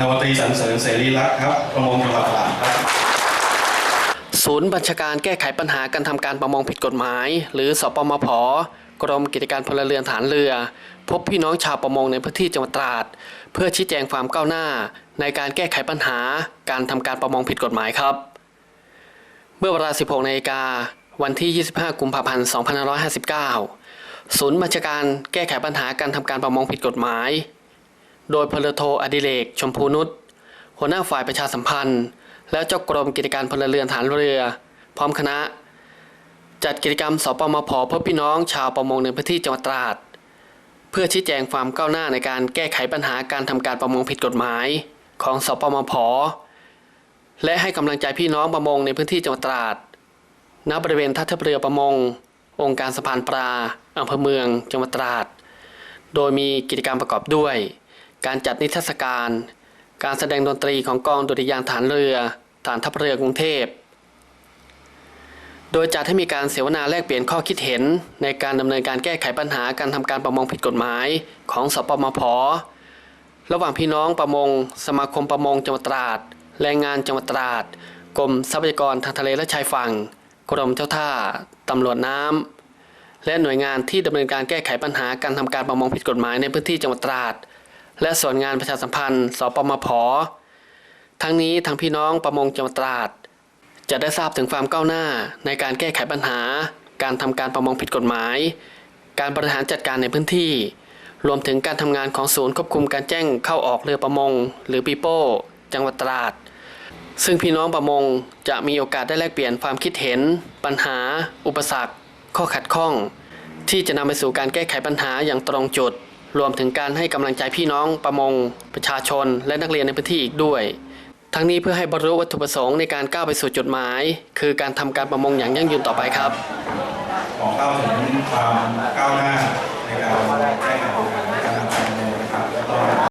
นาวตรีสรรเสริญเสรีรักครับ ประมงจังหวัดตราดครับ ศูนย์บัญชาการแก้ไขปัญหาการทำการประมงผิดกฎหมาย หรือสปมพกรมกิจการพลเรือนฐานเรือ พบพี่น้องชาวประมงในพื้นที่จังหวัดตราด เพื่อชี้แจงความก้าวหน้า ในการแก้ไขปัญหาการทำการประมงผิดกฎหมายครับ เมื่อเวลา 16นาฬิกาวันที่ 25 กุมภาพันธ์ 2559 ศูนย์บัญชาการแก้ไขปัญหาการทำการประมงผิดกฎหมาย โดยพลโทอดิเรกชมพูนุชหัวหน้าฝ่ายประชาสัมพันธ์ และเจ้ากรมกิจการพลเรือนฐานเรือ พร้อมคณะ จัดกิจกรรมสปมพเพื่อพี่น้องชาวประมงในพื้นที่จังหวัดตราด เพื่อชี้แจงความก้าวหน้าในการแก้ไขปัญหาการทำการประมงผิดกฎหมายของสปมพและให้กำลังใจพี่น้องประมงในพื้นที่จังหวัดตราด ณ บริเวณท่าเทียบเรือประมง องค์การสะพานปลาอำเภอเมือง จังหวัดตราด โดยมีกิจกรรมประกอบด้วย การจัดนิทรรศการ การแสดงดนตรีของกองดุริยางฐานเรือ ฐานทัพเรือกรุงเทพ โดยจัดให้มีการเสวนาแลกเปลี่ยนข้อคิดเห็น ในการดำเนินการแก้ไขปัญหาการทำการประมงผิดกฎหมายของสปมพระหว่างพี่น้องประมง สมาคมประมงจังหวัดตราด แรงงานจังหวัดตราด กรมทรัพยากรทางทะเลและชายฝั่ง กรมเจ้าท่า ตำรวจน้ำ และหน่วยงานที่ดำเนินการแก้ไขปัญหาการทำการประมงผิดกฎหมายในพื้นที่จังหวัดตราด และส่วนงานประชาสัมพันธ์สปมพทั้งนี้ทางพี่น้องประมงจังหวัดตราด จะได้ทราบถึงความก้าวหน้าในการแก้ไขปัญหา การทำการประมงผิดกฎหมาย การบริหารจัดการในพื้นที่ รวมถึงการทำงานของศูนย์ควบคุมการแจ้งเข้าออกเรือประมง หรือปีโป้ จังหวัดตราด ซึ่งพี่น้องประมงจะมีโอกาสได้แลกเปลี่ยนความคิดเห็น ปัญหา อุปสรรค ข้อขัดข้อง ที่จะนำไปสู่การแก้ไขปัญหาอย่างตรงจุด รวมถึงการให้กำลังใจพี่น้องประมง ประชาชน และนักเรียนในพื้นที่อีกด้วย ทั้งนี้เพื่อให้บรรลุวัตถุประสงค์ในการก้าวไปสู่จุดหมาย คือการทำการประมงอย่างยั่งยืนต่อไปครับขอเข้าถึงความก้าวหน้า